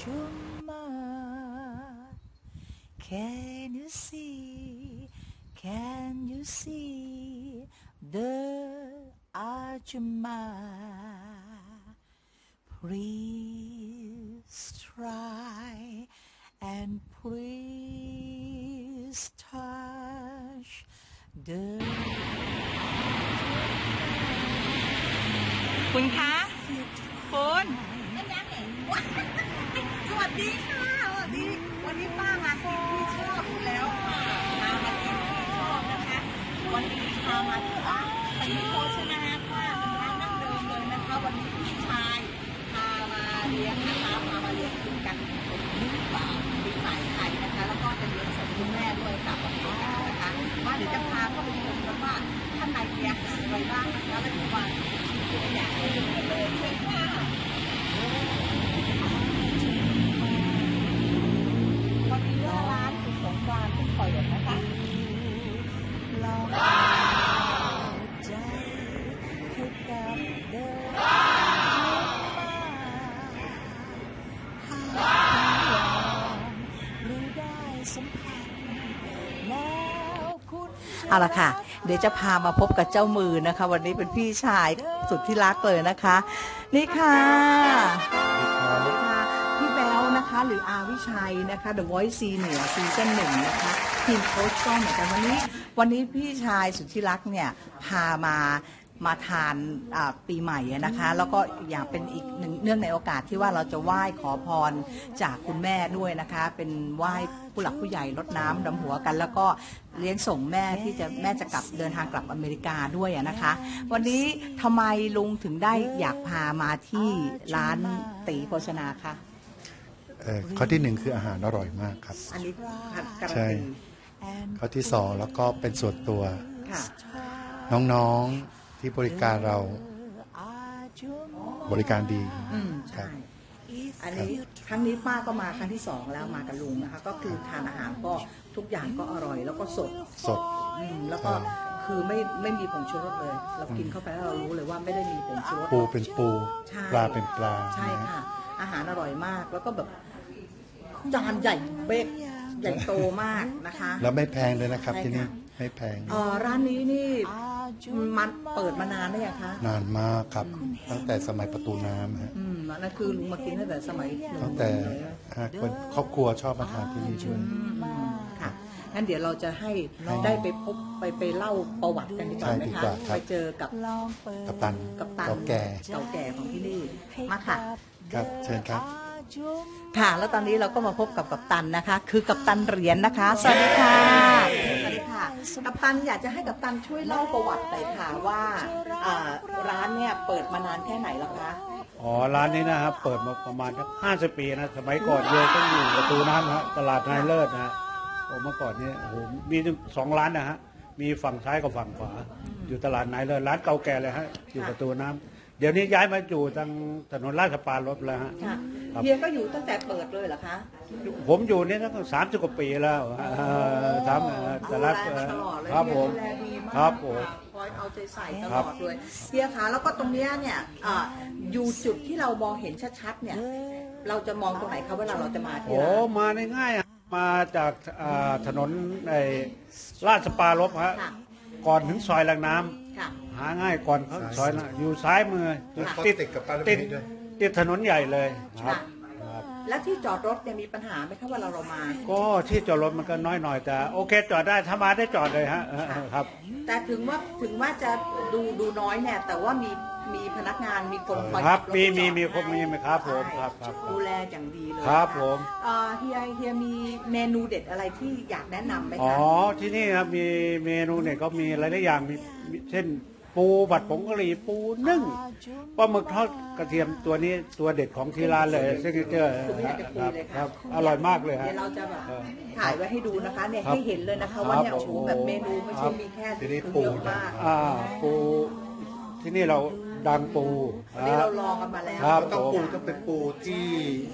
Ajumma. Can you see? Can you see the Ajumma? Please try and please touch the คุณคะคุณ สวัสดีค่ะสวัสดีวันนี้ป้ามาที่ที่ชอบอยู่แล้วมามาที่ที่ชอบนะคะ วันนี้พามาที่ร้านตีโภชนาค่ะเป็นร้านดั้งเดิมเลยนะคะ วันนี้พี่ชายพามาเลี้ยงนะคะพามาเลี้ยงกินกันปีป่าปีใหม่ไทยนะคะ แล้วก็จะเลี้ยงส่งคุณแม่ด้วยกับวันนี้นะคะว่าเดี๋ยวจะพาเข้าไปชมกันว่าข้างในมีอาหารอะไรบ้างนะคะและทุกวันตัวอย่างให้ดูกันเลยเชิญค่ะ เอาละค่ะ เดี๋ยวจะพามาพบกับเจ้ามือนะคะ วันนี้เป็นพี่ชายสุดที่รักเลยนะคะ นี่ค่ะนี่ค่ะพี่แบลนะคะ หรืออาวิชัยนะคะ The Voice Senior ซีซั่นหนึ่งนะคะทีมโค้ชก็เหมือนกันวันนี้ วันนี้พี่ชายสุดที่รักเนี่ยพามา มาทานอ่าปีใหม่อะนะคะ แล้วก็อีกอย่างเป็นอีกหนึ่งเนื่องในโอกาสที่ว่าเราจะไหว้ขอพรจากคุณแม่ด้วยนะคะ เป็นไหว้ผู้หลักผู้ใหญ่รดน้ำดำหัวกัน แล้วก็เลี้ยงส่งแม่ที่จะแม่จะกลับเดินทางกลับอเมริกาด้วยอะนะคะ วันนี้ทำไมลุงถึงได้อยากพามาที่ร้านตีโภชนาคะเอ่อข้อที่หนึ่งคืออาหารอร่อยมากครับ อันนี้การันใช่ตีข้อที่สองแล้วก็เป็นส่วนตัวค่ะน้องๆ ที่บริการเราบริการดีอืมครัใช่บอันนี้ครั้งนี้ป้าก็มาครั้งที่สองแล้วมากับลุงนะคะ ก็คือทานอาหารก็ทุกอย่างก็อร่อย แล้วก็สดสด อืมแล้วก็ใช่คือไม่ไม่มีผงชูรสเลย เรากินเข้าไปแล้วเรารู้เลยว่าไม่ได้มีผงชูรส ปูเป็นปู ใช่ ปลาเป็นปลาใช่ค่ะ อาหารอร่อยมากแล้วก็แบบจานใหญ่เบ๊กใหญ่โตมากนะคะ แล้วไม่แพงเลยนะครับใช่ที่นี่ค่ะ ไม่แพง เอ่อร้านนี้นี่ มันเปิดมานานได้ยังคะนานมากครับ ตั้งแต่สมัยประตูน้ำฮะอืมนั่นคือลุงมากินตั้งแต่สมัยหนุ่มตั้งแต่อ่าคนครอบครัวชอบมาทานที่นี่ด้วยอืมค่ะงั้นเดี๋ยวเราจะให้ได้ไปพบไปไปเล่าประวัติกันดีกว่าไหมใช่ดีคะกว่าครับ ไปเจอกับลองเปิดกัปตันกับตันเก่าแก่เก่าแก่ของที่นี่มาค่ะ ครับเชิญครับค่ะ แล้วตอนนี้เราก็มาพบกับกัปตันนะคะ คือกัปตันเหรียญนะคะ สวัสดีค่ะสวัสดี ค่ะ กัปตันอยากจะให้กัปตันช่วยเล่าประวัติหน่อยค่ะว่าอ่าร้านเนี่ยเปิดมานานแค่ไหนแล้วคะ อ๋อร้านนี้นะครับเปิดมาประมาณสักห้าสิบปีนะสมัยก่อนโยต้องอยู่ประตูน้ำฮะตลาดนายเลิศนะฮะผมเมื่อก่อนเนี่ยโอ้โหมีถึงสองร้านนะฮะมีฝั่งซ้ายกับฝั่งขวา อยู่ตลาดนายเลิศร้านเก่าแก่เลยฮะอยู่ประตูน้ำเดี๋ยวนี้ย้ายมาอยู่ทางถนนราชปรารบแล้วฮะ ค่ะครับ เฮียก็อยู่ตั้งแต่เปิดเลยเหรอคะผมอยู่นี่ตั้งสามสิบกว่าปีแล้วฮะเอ่อสามเอ่อแต่ละดูแลมาตลอดเลยครับผมดูแลดีมากครับผมคอยเอาใจใส่ตคลรัอบดเลยเฮียคะแล้วก็ตรงเนี้ยเนี่ยอ่าอยู่จุดที่เรามองเห็นชัดๆเนี่ย เราจะมองตรงไหนคะเวลาเราจะมาที่โอ้ร้านมาได้ง่ายอะมาจากอ่าถนนในราชปรารบฮะค่ะก่อนถึงซอยแหลงน้ำค่ะหาง่ายก่อนเขาซอยนะอยู่ซ้ายมือค่ะติดติดกับปลาระเบิติดดด้วย ติดถนนใหญ่เลยครับค่ะแล้วที่จอดรถเนี่ยมีปัญหาไหมคะเวลาเรามา ก็ที่จอดรถมันก็น้อยหน่อยแต่โอเคจอดได้ถ้ามาได้จอดเลยฮะเออครับ แต่ถึงว่าถึงว่าจะดูดูน้อยเนี่ยแต่ว่ามีมีพนักงานมีคนคอยครับขัถมีมีจอดมีครบมีไหมครับผมใช่ครับครับดูแลอย่างดีเลยครับนะะผม เอ่อเฮียเฮียมีเมนูเด็ดอะไรที่อยากแนะนำไหมอ๋อคะที่นี่ครับมีเมนูเนี่ยก็มีหลายๆอย่างมีมีเช่น ปูบัดผงกะหรี่ปูนึ่งปลาหมึกทอดกระเทียมตัวนี้ตัวเด็ดของที่ร้านเลยซิกเนเจอร์คือไม่อยากจะคุยเลยครัค่ะบอร่อยมากเลยฮะ เดี๋ยวเราจะแบบเออถ่ายไว้ให้ดูนะคะเนี่ยครับให้เห็นเลยนะคะ ว่าเนี่ยครับโอ้โหแบบเมนูไม่ใช่มีแค่ทีนี้คือปู เยอะมากอ่าปูที่นี่เราดังปูวันนี้เราลองกันมาแล้ว ครับ ต้องปูต้องเป็นปูที่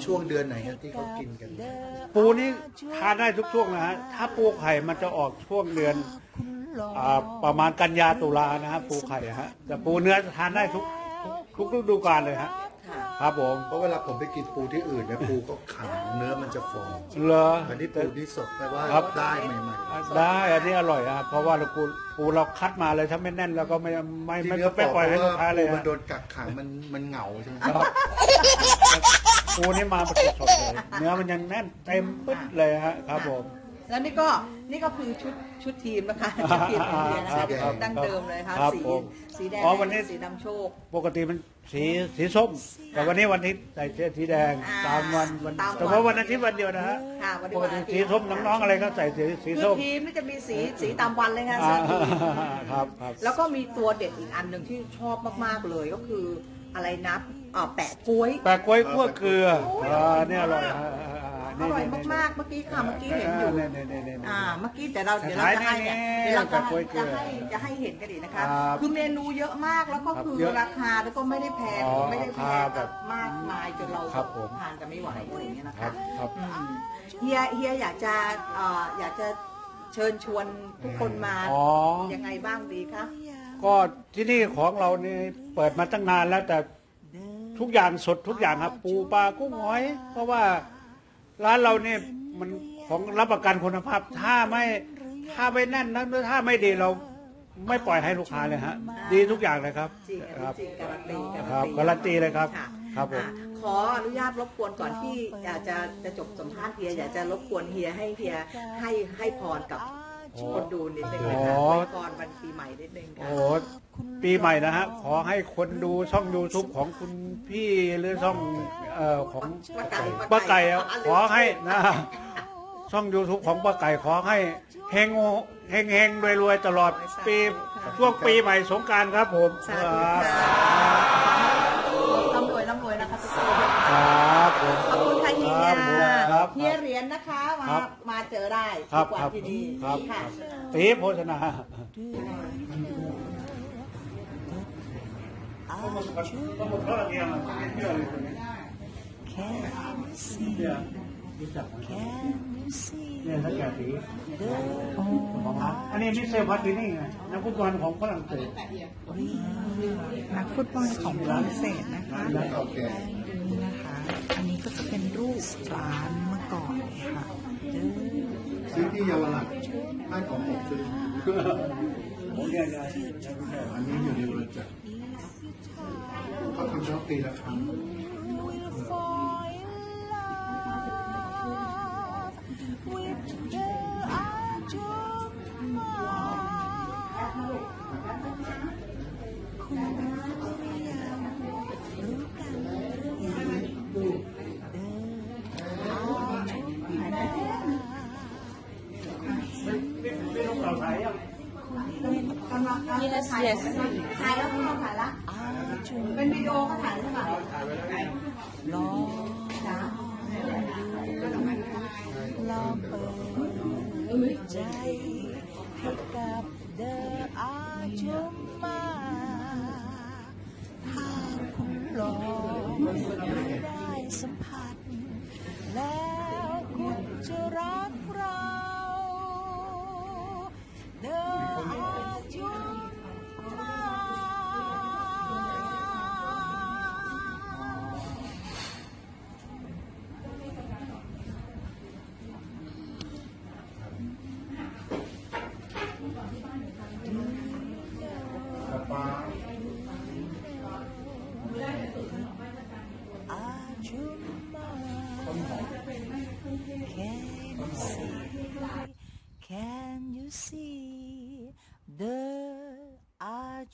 ช่วงเดือนไหนครับที่เขากินกัน ปูนี่ทานได้ทุกช่วงนะฮะ ถ้าปูไข่มันจะออกช่วงเดือน อ่าประมาณกันยาตุลานะฮะปูไข่ฮะแต่ปูเนื้อทานได้ทุกทุกทุกฤดูกาลเลยฮะค่ะครับผมเพราะเวลาผมไปกินปูที่อื่นเนี่ยปูก็ขาวเนื้อมันจะฟองเหรอ อันนี้ปูที่สดแปลว่าครับ ได้ใหม่ได้อันนี้อร่อยครับเพราะว่าเราปูปูเราคัดมาเลยถ้าไม่แน่นเราก็ไม่ไม่ๆที่ไม่เนื้อไม่ปล่อยให้ลูกค้าเลยปูมันฮะโดนกักขังมันมันเหงาใช่ไหมครับปูนี่มาสดๆเลยเนื้อมันยังแน่นเต็มปึ๊ดเลยฮะครับผม แล้วนี่ก็นี่ก็คือชุดชุดทีมนะคะชุดทีมของเฮียนะครัคะบครับดั้งเดิมเลยนะคะครับสีผมสีแดงอ๋อวันนี้ สีดำโชค ปกติมันสีสีส้ม แต่วันนี้วันอาทิตย์ใส่เสื้อสีแดงอ่าตามวันวันตามวัน แต่ว่าวันอาทิตย์วันเดียวนะฮะค่ะวันนี้ปกวันติอาทิตย์สีส้มน้องๆอะไรก็ใส่สีสีคือส้มทีมนี่จะมีสีสีตามวันเลยค่ะอ่าสีทีม ครับครับ แล้วก็มีตัวเด็ดอีกอันหนึ่งที่ชอบมาก ๆ เลยก็คืออะไรนะอ่าแปะกล้วย แปะกล้วยคั่วเกลืออ่าเนี่ยอร่อยฮะ อ่าอนี่ร่อยนี่มากๆ เมื่อกี้ค่ะ เมื่อกี้เห็นอยู่ เนี่ยเนี่ยเนี่ยเนี่ย อ่า เมื่อกี้แต่เราเดี๋ยวเราจะให้เนี่ยขายแน่ๆเดี๋ยวเราจะแบบกล้วยเกลืจะอให้จะให้เห็นกันอีกนะคะ ครับคือเมนูเยอะมากแล้วก็ครับคือเยอะราคาแล้วก็ไม่ได้แพงอ๋อไม่ได้แพรางคาแบบมากมายจนเราครับผม ทานกันไม่ไหวอะไรอย่างเงี้ยนะครัคะ บครับ อืมเฮียเฮียอยากจะเอ่ออยากจะเชิญชวนทุกคนมาอ๋อ ยังไงบ้างดีคะ ก็ที่นี่ของเรานี่เปิดมาตั้งนานแล้วแต่ทุกอย่างสดทุกอย่างครับ ปูปลากุ้งหอย เพราะว่า ร้านเราเนี่ยมันของรับประกันคุณภาพ ถ้าไม่ถ้าไม่แน่นนะหรือถ้าไม่ดีเราไม่ปล่อยให้ลูกค้าเลยฮะ ดีทุกอย่างเลยครับจริงอันคนี้รับจริงการันตีครับการันตีเลยครับะครับผม อะขออนุญาตรบกวนก่อนที่อยากจะจะจบสัมภาษณ์เฮียอยากจะรบกวนเฮียให้เฮียให้ให้พรกับ คนดูนิดนึงนะคะอ๋ออวยพรวันปีใหม่นิดนึงค่ะ โอ้ปีใหม่นะฮะ ขอให้คนดูช่อง YouTube ของคุณพี่หรือช่องเอ่อของป้าไก่ป้าไก่อะอะขอให้นะ ช่อง YouTube ของป้าไก่ขอให้เฮงเฮงเฮงรวยรวยๆตลอดปีช่วงปีใหม่สงกรารครับผม สาคธุรับค่ะร่ำรวยร่ำรวยนะคะทุกคน ครับผม ขอบคุณค่ะเฮีย ครับ เฮียเหรียญนะ คะมาครับมาเจอได้ครับทุกวัคนรับที่นี่ครับค่ะตีโภชนาเนี่ยถ้าแก่ตีของร้านอันนี้มิสเซลพาตินี่ไงนักฟุตบอลของฝรั่งเศสนักฟุตบอลของฝรั่งเศสนะคะร้านเก่าแก่นี่นะคะ อันนี้ก็จะเป็นรูปร้านเมื่อ ก่อนค่ะซื้อที่เยาวราชบ้านของผมซื้อเนี่ยนะอันนี้อยู่ในเรือนจำเขาทำเฉพาะปีละครั้ง yes yes ถ่ายแล้วคุณถ่ายละเป็นวิดีโอก็ถ่ายใช่ไหม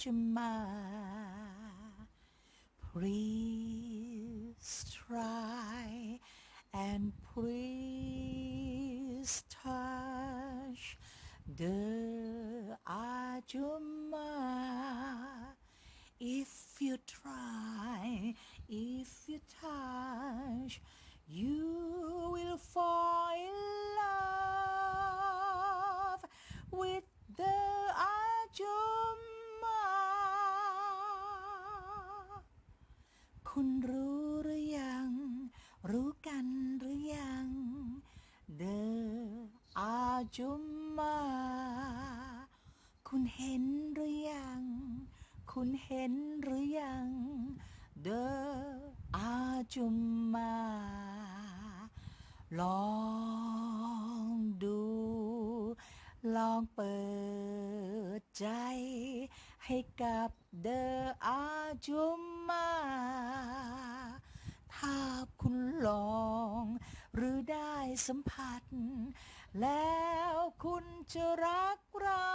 Ajumma? Please try and please touch the Ajumma. If you try, if you touch, you will fall คุณรู้หรือยัง รู้กันหรือยัง The Ajumma คุณเห็นหรือยัง คุณเห็นหรือยัง เดออาจุมมา ลองดู ลองเปิดใจให้กับ เดออาจุมมาถ้าคุณลอง หรือได้สัมผัส แล้วคุณจะรักเรา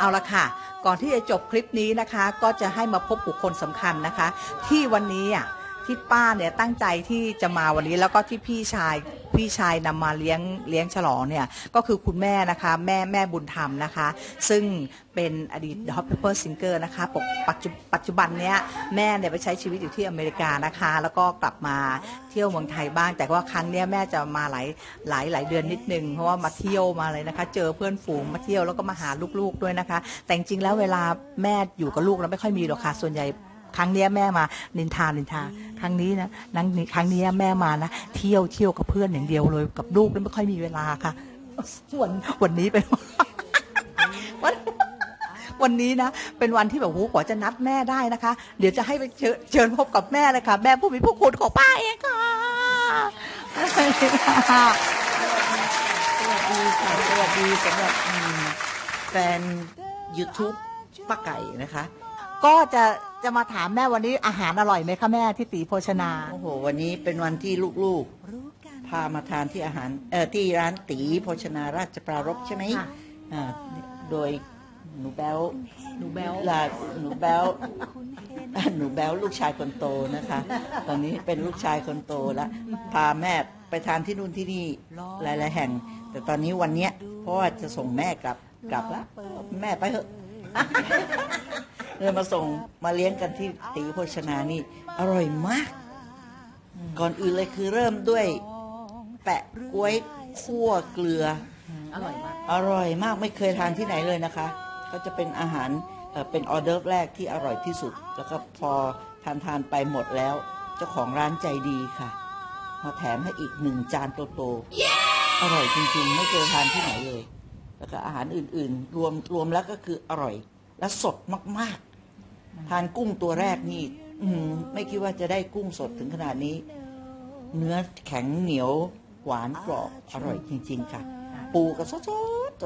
เอาละค่ะ ก่อนที่จะจบคลิปนี้นะคะ ก็จะให้มาพบบุคคลสำคัญนะคะ ที่วันนี้อะที่ป้าเนี่ยตั้งใจที่จะมาวันนี้แล้วก็ที่พี่ชาย พี่ชายนำมาเลี้ยงเลี้ยงฉลองเนี่ยก็คือคุณแม่นะคะแม่แม่บุญธรรมนะคะ ซึ่งเป็นอดีต The Hot Pepper Singer นะคะปกปัจจุปัจจุบันเนี้ยแม่เนี่ยไปใช้ชีวิตอยู่ที่อเมริกานะคะ แล้วก็กลับมาเที่ยวเมืองไทยบ้าง แต่ว่าครั้งเนี้ยแม่จะมาหลายหลายหลายเดือนนิดนึง เพราะว่ามาเที่ยวมาเลยนะคะ เจอเพื่อนฝูงมาเที่ยวแล้วก็มาหาลูกๆด้วยนะคะ แต่จริงๆแล้วเวลาแม่อยู่กับลูกแล้วไม่ค่อยมีหรอกค่ะส่วนใหญ่ ครั้งเนี้ยแม่มานินทานินทา ครั้งนี้นะนังครั้งเนี้ยแม่มานะเที่ยวเที่ยวกับเพื่อนอย่างเดียวเลยกับลูกแล้วไม่ค่อยมีเวลาค่ะวันวันนี้เป็นวันวันนี้นะเป็นวันที่แบบโหกว่าจะนัดแม่ได้นะคะ เดี๋ยวจะให้ไปเชิญเชิญพบกับแม่เลยค่ะ แม่ผู้มีผู้คุณของป้าเองค่ะสวัสดีค่ะสวัสดีสำหรับอืมแฟน YouTube ป้าไก่นะคะ ก็จะ จะมาถามแม่วันนี้อาหารอร่อยไหมคะแม่ที่ตีโภชนา โอ้โห วันนี้เป็นวันที่ลูกๆ พามาทานที่อาหารเอ่อที่ร้านตีโภชนาราชปรารภใช่ไหมค่ะ อ่าโดยหนูแบลหนูแบลลาหนูแบลหนูแบลลูกชายคนโตนะคะ ตอนนี้เป็นลูกชายคนโตแล้ว พาแม่ไปทานที่นู่นที่นี่หลาย ๆ แห่ง แต่ตอนนี้วันเนี้ยเพราะว่าจะส่งแม่กลับกลับแล้วแม่ไปเถอะ เลยมาส่งมาเลี้ยงกันที่ตีโภชนานี่ อร่อยมาก ก่อนอื่นเลยคือเริ่มด้วย แปะกล้วยคั่วเกลือ อร่อยมาก อร่อยมากไม่เคยทานที่ไหนเลยนะคะ ก็จะเป็นอาหารเอ่อเป็นออเดอร์ฟแรกที่อร่อยที่สุด แล้วก็พอทานทานไปหมดแล้ว เจ้าของร้านใจดีค่ะ มาแถมให้อีกหนึ่งจานโตๆอร่อยจริงๆ ไม่เคยทานที่ไหนเลย แล้วก็อาหารอื่นๆ รวมรวมแล้วก็คืออร่อยและสดมากๆ ทานกุ้งตัวแรกนี่อื้อหือไม่คิดว่าจะได้กุ้งสดถึงขนาดนี้ เนื้อแข็งเหนียวหวานกรอบอร่อยจริง ๆ ค่ะ ปูกับสดส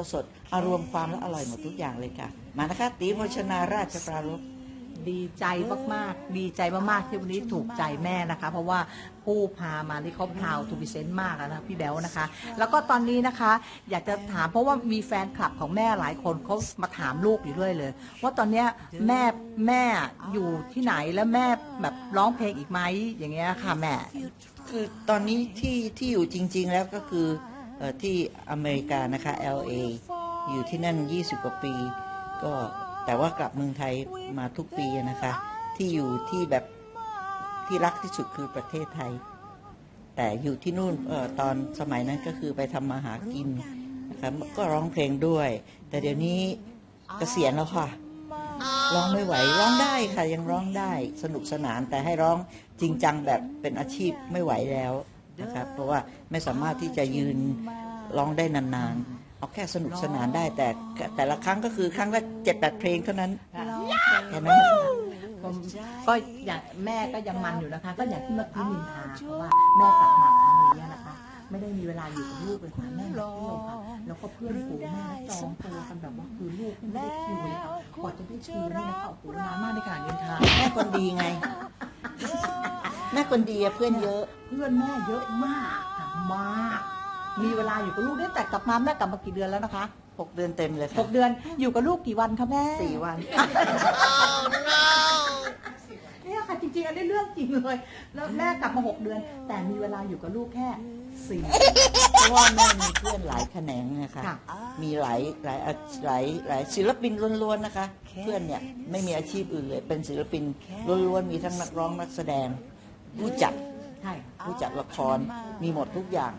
ดสดๆอารวมความและอร่อยหมดทุกอย่างเลยค่ะ มานะคะตีโภชนาราชปรารภ ดีใจมากๆ ดีใจมากๆที่วันนี้ถูกใจแม่นะคะ เพราะว่าผู้พามาที่เขาพราวทูบิเซนต์มากอะนะพี่แบลนะคะ แล้วก็ตอนนี้นะคะ อยากจะถามเพราะว่ามีแฟนคลับของแม่หลายคนเขามาถามลูกอยู่ด้วยเลย ว่าตอนเนี้ยแม่แม่อยู่ที่ไหนแล้วแม่แบบร้องเพลงอีกไหมอย่างเงี้ยค่ะแม่ คือตอนนี้ที่ที่อยู่จริง ๆ แล้วก็คือเอ่อที่อเมริกานะคะ LA อยู่ที่นั่น 20 กว่าปีก็ แต่ว่ากลับเมืองไทยมาทุกปีนะคะ ที่อยู่ที่แบบที่รักที่สุดคือประเทศไทย แต่อยู่ที่นู่นเออตอนสมัยนั้นก็คือไปทำมาหากินนะคะก็ร้องเพลงด้วย แต่เดี๋ยวนี้เกษียณแล้วค่ะร้องไม่ไหวร้องได้ค่ะยังร้องได้สนุกสนานแต่ให้ร้องจริงจังแบบเป็นอาชีพไม่ไหวแล้วนะครับเพราะว่าไม่สามารถที่จะยืนร้องได้นานๆ เอาแค่สนุกสนานได้แต่แต่ละครั้งก็คือครั้งละเจ็ดแปดเพลงเท่านั้นแค่นั้นนะคะก็ก็อย่างแม่ก็ยังมันอยู่นะคะ ก็อย่างที่เมื่อกี้นินทาเพราะว่าแม่กลับมาครั้งนี้นะคะ ไม่ได้มีเวลาอยู่กับลูกเลยค่ะแม่มาเที่ยวค่ะแล้วก็เพื่อนฝูงแม่จองตัวกันแบบว่าคือลูกไม่ได้คิวเลยค่ะกว่าจะได้คิวนี่นะคะโอ้โหนานมากในการนินทาแม่คนดีไง แม่คนดีอะเพื่อนเยอะ เพื่อนแม่เยอะมากค่ะมาก มีเวลาอยู่กับลูกได้แต่กลับมาแม่กลับมากี่เดือนแล้วนะคะหกเดือนเต็มเลยหค่ะกเดือนอยู่กับลูกกี่วันคะแม่ สี่วัน เนี่ยค่ะจริงๆอันนี้เรื่องจริงเลย แล้วแม่กลับมาหกเดือน แต่มีเวลาอยู่กับลูกแค่สี่ เพราะว่าแม่มีเพื่อนหลายแขนงนะคะ ค่ะ มีหลายหลายอาหลายหลายศิลปินล้วนๆนะคะ เพื่อนเนี่ยไม่มีอาชีพอื่นเลย เป็นศิลปินล้วนๆ มีทั้งนักร้องนักแสดง ผู้จัด ใช่ ผู้จัดละคร มีหมดทุกอย่าง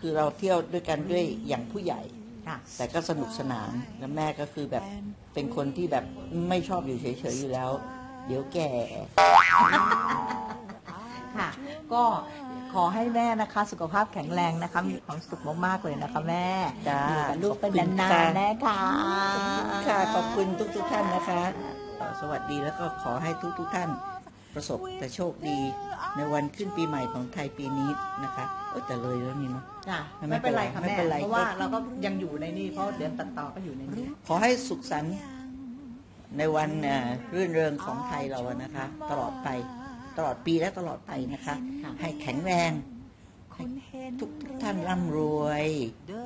คือเราเที่ยวด้วยกันด้วยอย่างผู้ใหญ่ ค่ะแต่ก็สนุกสนานแล้วแม่ก็คือแบบเป็นคนที่แบบไม่ชอบอยู่เฉยๆอยู่แล้ว เดี๋ยวแก่ ค่ะ ก็ขอให้แม่นะคะ สุขภาพแข็งแรงนะคะ มีความสุขมากๆเลยนะคะแม่จ้าอยู่กับลูกไปขอบคุณนานค่ะๆนะคะค่ะขอบคุณทุกๆท่านนะคะคเอ่อสวัสดีแล้วก็ขอให้ทุกทุกๆท่านประสบแต่โชคดีในวันขึ้นปีใหม่ของไทยปีนี้นะคะเอ้ยแต่เลยแล้วนี่เนาะ จ้ะไม่ไม่เป็นไรค่ะไม่แม่เป็นไร เพราะว่าเราก็ยังอยู่ในนี่เพราะเดี๋ยวตัดต่อก็อยู่ในนี้ ขอให้สุขสันต์ในวันเอ่อรื่นเริงของไทยเราอะนะคะ ตลอดไปตลอดปีและตลอดไปนะคะ ค่ะ ให้แข็งแรงทุกทุกท่านร่ำรวย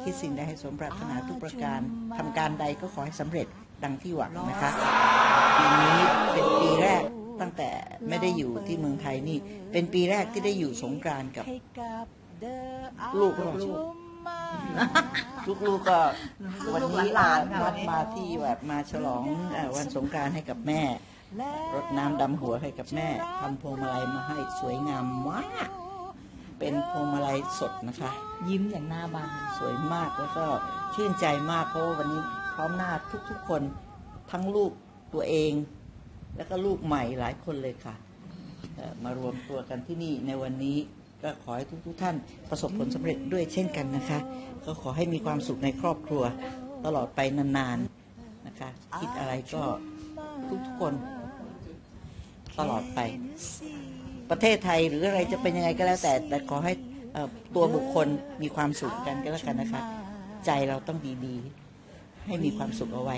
คิดสิ่งใดให้สมปรารถนาทุกประการทำการใดก็ขอให้สำเร็จดังที่หวังนะคะปีนี้เป็นปีแรกตั้งแต่ไม่ได้อยู่ที่เมืองไทยนี่ เป็นปีแรกที่ได้อยู่สงกรานต์กับ ลูกลูกลูกๆก็วันนี้หลานๆค่ะวัมานนี้ มาที่แบบมาฉลองเอ่อวันสงกรารให้กับแม่ รดน้ำดำหัวให้กับแม่ทำพวงมาลัยมาให้สวยงามมาก เป็นพวงมาลัยสดนะคะ ยิ้มอย่างหน้าบาน สวยมากแล้วก็ชื่นใจมากเพราะว่าวันนี้พร้อมหน้าทุกๆคนทั้งลูกตัวเอง แล้วก็ลูกใหม่หลายคนเลยค่ะเอ่อมารวมตัวกันที่นี่ในวันนี้ ก็ขอให้ทุกๆท่านประสบผลสำเร็จด้วยเช่นกันนะคะ ก็ขอให้มีความสุขในครอบครัวตลอดไปนานๆนะคะ คิดอะไรก็ทุกๆคนตลอดไป ประเทศไทยหรืออะไรจะเป็นยังไงก็แล้วแต่ แต่ขอให้ตัวบุคคลมีความสุขกันก็แล้วกันนะคะ ใจเราต้องดีๆ ให้มีความสุขเอาไว้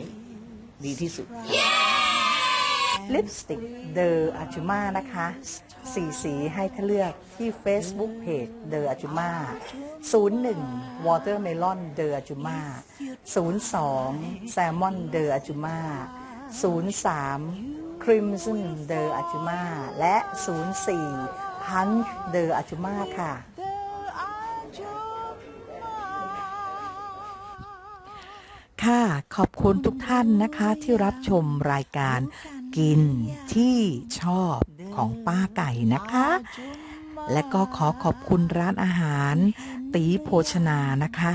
ดีที่สุด ลิปสติกเดออาจูมานะคะสีสีให้ท่านเลือกที่ Facebook Page เดออาจูมา01 Watermelon เดออาจูมา02 Salmon เดออาจูมา03 Crimson เดออาจูมาและ 04 Punch เดออาจูมาค่ะค่ะ ขอบคุณทุกท่านนะคะที่รับชมรายการ กินที่ชอบของป้าไก่นะคะ และก็ขอขอบคุณร้านอาหาร ตีโภชนานะคะ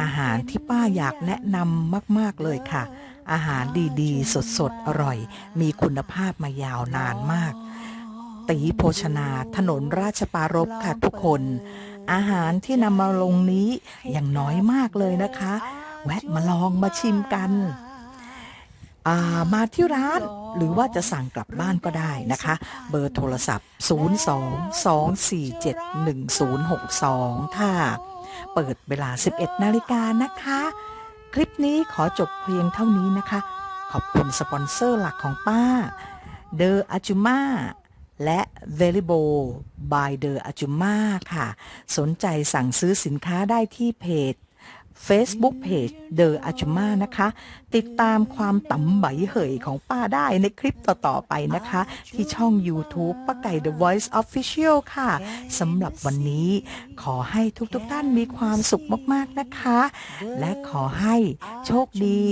อาหารที่ป้าอยากแนะนำมาก ๆ เลยค่ะ อาหารดีๆ สด ๆ อร่อย มีคุณภาพมายาวนานมาก ตีโภชนาถนนราชปารบค่ะทุกคน อาหารที่นำมาลงนี้ยังน้อยมากเลยนะคะ แวะมาลองมาชิมกัน มาที่ร้านหรือว่าจะสั่งกลับบ้านก็ได้นะคะ เบอร์โทรศัพท์ 02-247-1062 ค่ะ เปิดเวลา 11 นาฬิกานะคะ คลิปนี้ขอจบเพียงเท่านี้นะคะ ขอบคุณสปอนเซอร์หลักของป้าเดออาจูมาและ v e r i b o by เดออาจูมาค่ะ สนใจสั่งซื้อสินค้าได้ที่เพจ Facebook Page เดออาจูมานะคะ ติดตามความต่ำไหบเหยของป้าได้ในคลิปต่อ ๆ ไปนะคะ ที่ช่อง YouTube ป้าไก่ The Voice Official ค่ะสำหรับวันนี้ขอให้ทุกๆท่านมีความสุขมากๆนะคะ และขอให้โชคดี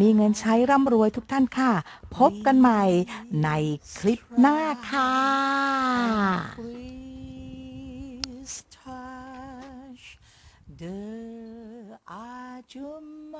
มีเงินใช้ร่ำรวยทุกท่านค่ะ พบกันใหม่ในคลิปหน้าค่ะ 아줌마.